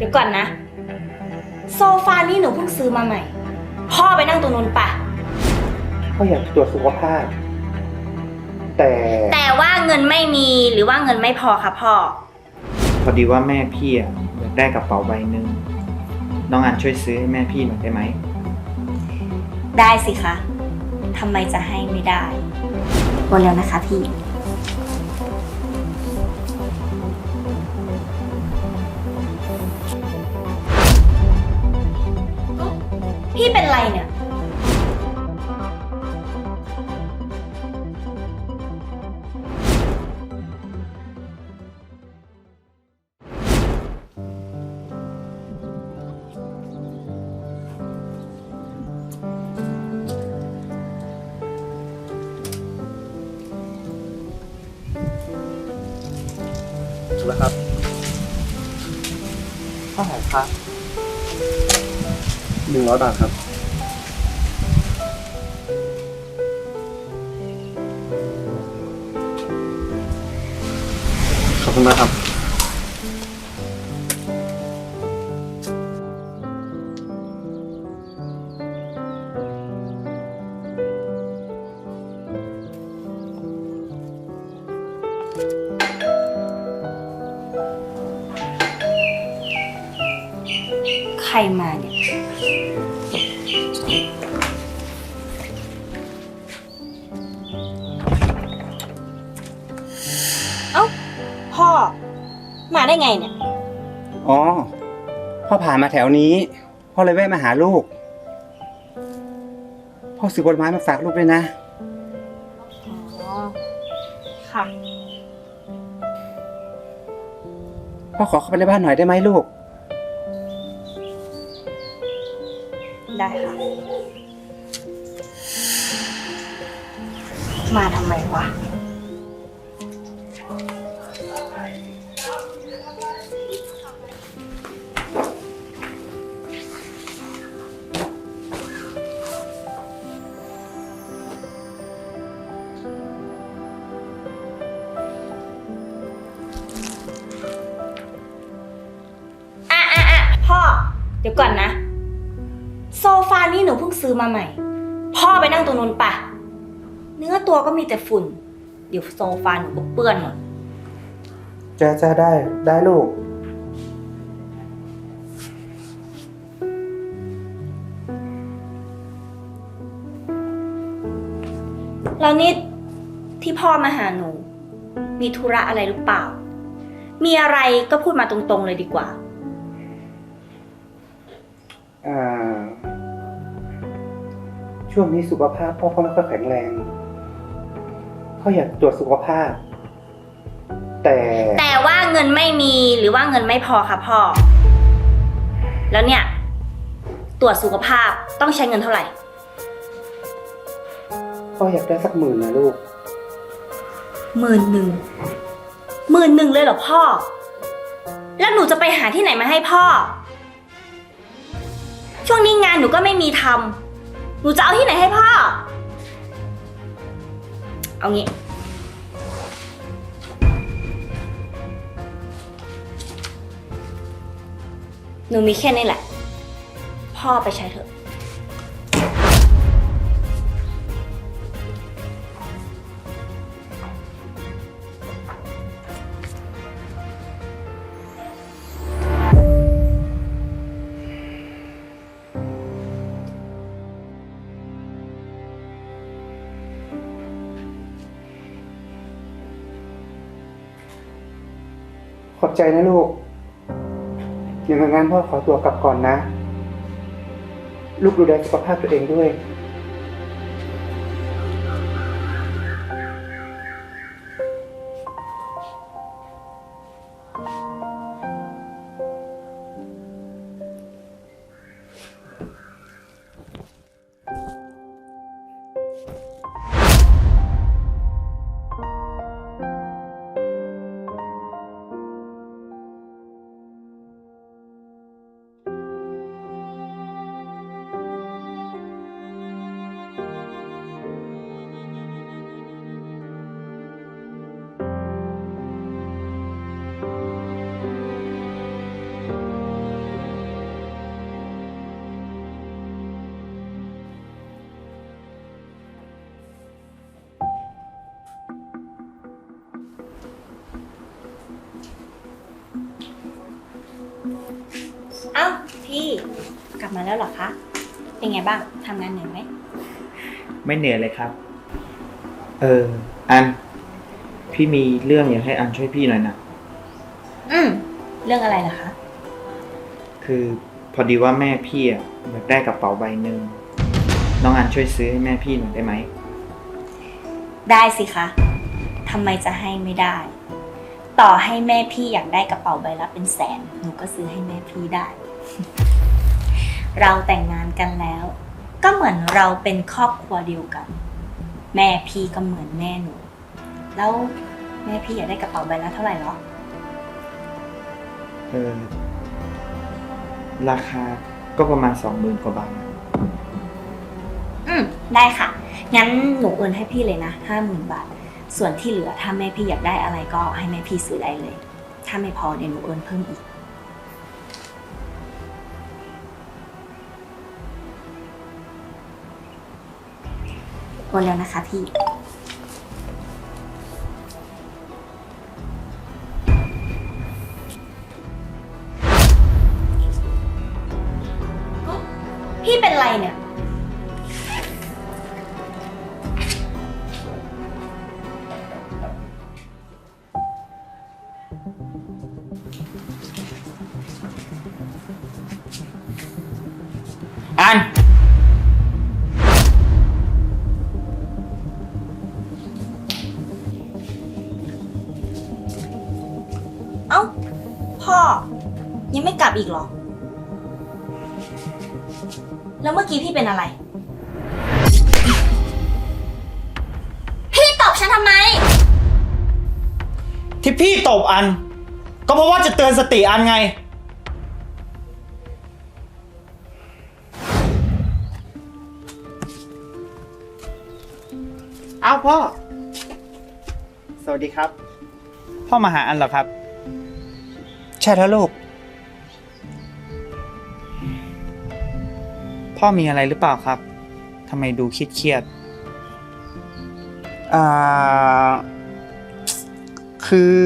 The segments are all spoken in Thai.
เดี๋ยวก่อนนะ โซฟานี่หนูเพิ่งซื้อมาใหม่ พ่อไปนั่งตรงนู้นปะพ่ออยากตรวจสุขภาพ แต่แต่ว่าเงินไม่มีหรือว่าเงินไม่พอคะพ่อ พอดีว่าแม่พี่อะอยากได้กระเป๋าใบหนึ่งน้องอันช่วยซื้อให้แม่พี่หน่อยได้ไหม ได้สิคะทำไมจะให้ไม่ได้วันแล้วนะคะพี่ พี่เป็นไรเนี่ย ถูกแล้วครับเท่าไหร่ครับ นึ่งร้อยบาทครับขอบคุณมากครับ ใครมาเนี่ย เอ้า พ่อ มาได้ไงเนี่ย อ๋อ พ่อผ่านมาแถวนี้ พ่อเลยแวะมาหาลูก พ่อซื้อผลไม้มาฝากลูกด้วยนะ อ๋อ ค่ะ พ่อขอเข้าไปในบ้านหน่อยได้ไหมลูก ได้ค่ะ มาทำไมวะ อะอะอะพ่อ เดี๋ยวก่อนนะ งซื้อมาใหม่ พ่อไปนั่งตรงนู้นปะ เนื้อตัวก็มีแต่ฝุ่น เดี๋ยวโซฟาหนูก็เปื้อนหมด จะจะได้ได้ลูก แล้วนี่ที่พ่อมาหาหนู มีธุระอะไรหรือเปล่า มีอะไรก็พูดมาตรงๆเลยดีกว่า ช่วงนี้สุขภาพพ่อพ่อไม่ค่อยแข็งแรงพ่ออยากตรวจสุขภาพ แต่แต่ว่าเงินไม่มีหรือว่าเงินไม่พอค่ะพ่อ แล้วเนี่ย ตรวจสุขภาพต้องใช้เงินเท่าไหร่ พ่ออยากได้สักหมื่นนะลูกหมื่นหนึ่งหมื่นหนึ่งเลยเหรอพ่อ แล้วหนูจะไปหาที่ไหนมาให้พ่อ ช่วงนี้งานหนูก็ไม่มีทำ หนูจะเอาที่ไหนให้พ่อ เอางี้ หนูมีแค่นี้แหละ พ่อไปใช้เถอะ อบใจนะลูกอย่างงั้นพ่อขอตัวกลับก่อนนะ ลูกดูแลสุขภาพตัวเองด้วยพ เป็นไงบ้างทำงานเหนื่อยไหมไม่เหนื่อยเลยครับ เออ อัน พี่มีเรื่องอยากให้อันช่วยพี่หน่อยนะ อืมเรื่องอะไรล่ะคะ คือพอดีว่าแม่พี่อะอยากได้กระเป๋าใบหนึ่งน้องอันช่วยซื้อให้แม่พี่หน่อยได้ไหม ได้สิคะทำไมจะให้ไม่ได้ ต่อให้แม่พี่อยากได้กระเป๋าใบละเป็นแสน หนูก็ซื้อให้แม่พี่ได้ เราแต่งงานกันแล้ว ก็เหมือนเราเป็นครอบครัวเดียวกัน แม่พี่ก็เหมือนแม่หนู แล้วแม่พี่อยากได้กระเป๋าใบละเท่าไหร่หรอ เออราคาก็ประมาณสองหมื่นกว่าบาทนะอืมได้ค่ะ งั้นหนูโอนให้พี่เลยนะห้าหมื่นบาท ส่วนที่เหลือถ้าแม่พี่อยากได้อะไรก็ให้แม่พี่ซื้อได้เลย ถ้าไม่พอเดี๋ยวหนูโอนเพิ่มอีก โอนแล้วนะคะพี่ บอีกเหรอ แล้วเมื่อกี้พี่เป็นอะไร พี่ตอบฉันทำไม ที่พี่ตบอัน ก็เพราะว่าจะเตือนสติอันไง เอาพ่อ สวัสดีครับ พ่อมาหาอันเหรอครับ ใช่แล้วลูก พ่อมีอะไรหรือเปล่าครับทำไมดูคิดเครียดอ่าคือ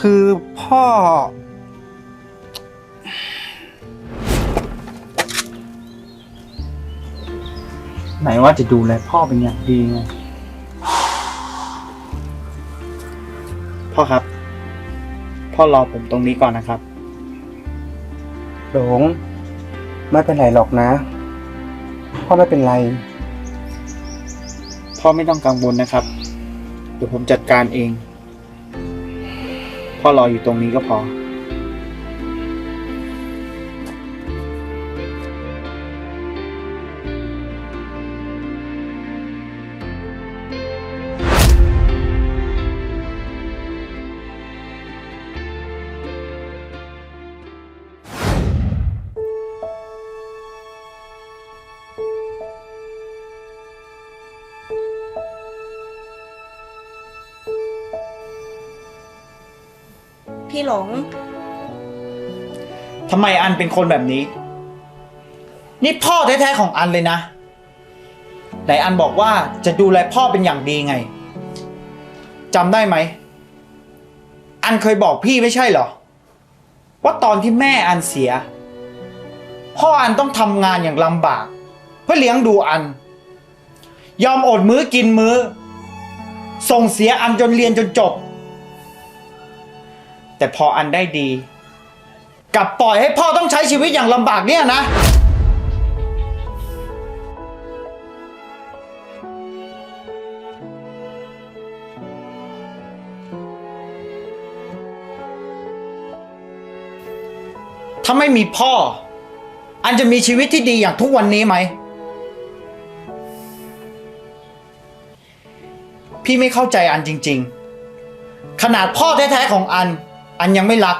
คือพ่อ ไหนว่าจะดูแลพ่อเป็นอย่างดีไงพ่อครับ พ่อรอผมตรงนี้ก่อนนะครับ หลงไม่เป็นไรหรอกนะ พ่อไม่เป็นไร พ่อไม่ต้องกังวลนะครับ เดี๋ยวผมจัดการเอง พ่อรออยู่ตรงนี้ก็พอ พี่หลง ทำไมอันเป็นคนแบบนี้ นี่พ่อแท้ๆของอันเลยนะ ไหนอันบอกว่าจะดูแลพ่อเป็นอย่างดีไง จำได้ไหม อันเคยบอกพี่ไม่ใช่เหรอ ว่าตอนที่แม่อันเสีย พ่ออันต้องทำงานอย่างลำบาก เพื่อเลี้ยงดูอัน ยอมอดมื้อกินมื้อ ส่งเสียอันจนเรียนจนจบ แต่พออันได้ดีกลับปล่อยให้พ่อต้องใช้ชีวิตอย่างลำบากเนี่ยนะ ถ้าไม่มีพ่อ อันจะมีชีวิตที่ดีอย่างทุกวันนี้ไหม พี่ไม่เข้าใจอันจริง ๆ ขนาดพ่อแท้ๆของอัน อันยังไม่รัก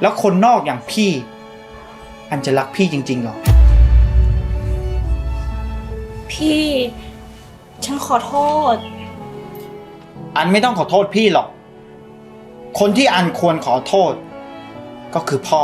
แล้วคนนอกอย่างพี่ อันจะรักพี่จริงๆหรอ พี่ ฉันขอโทษ อันไม่ต้องขอโทษพี่หรอก คนที่อันควรขอโทษ ก็คือพ่อ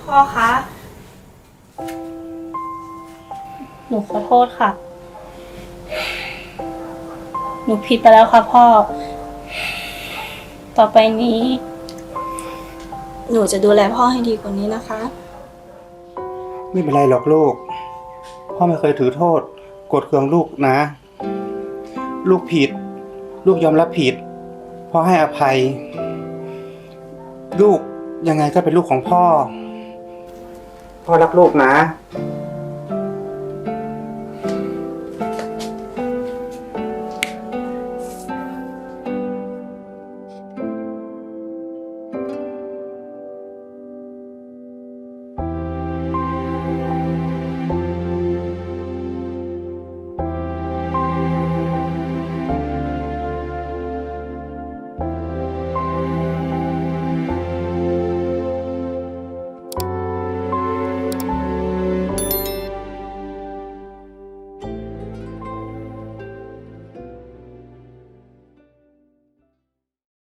พ่อคะ หนูขอโทษค่ะ หนูผิดไปแล้วค่ะพ่อ ต่อไปนี้ หนูจะดูแลพ่อให้ดีกว่านี้นะคะ ไม่เป็นไรหรอกลูก พ่อไม่เคยถือโทษกดเคืองลูกนะ ลูกผิด ลูกยอมรับผิด พ่อให้อภัย ลูกยังไงก็เป็นลูกของพ่อ พ่อรักลูกนะ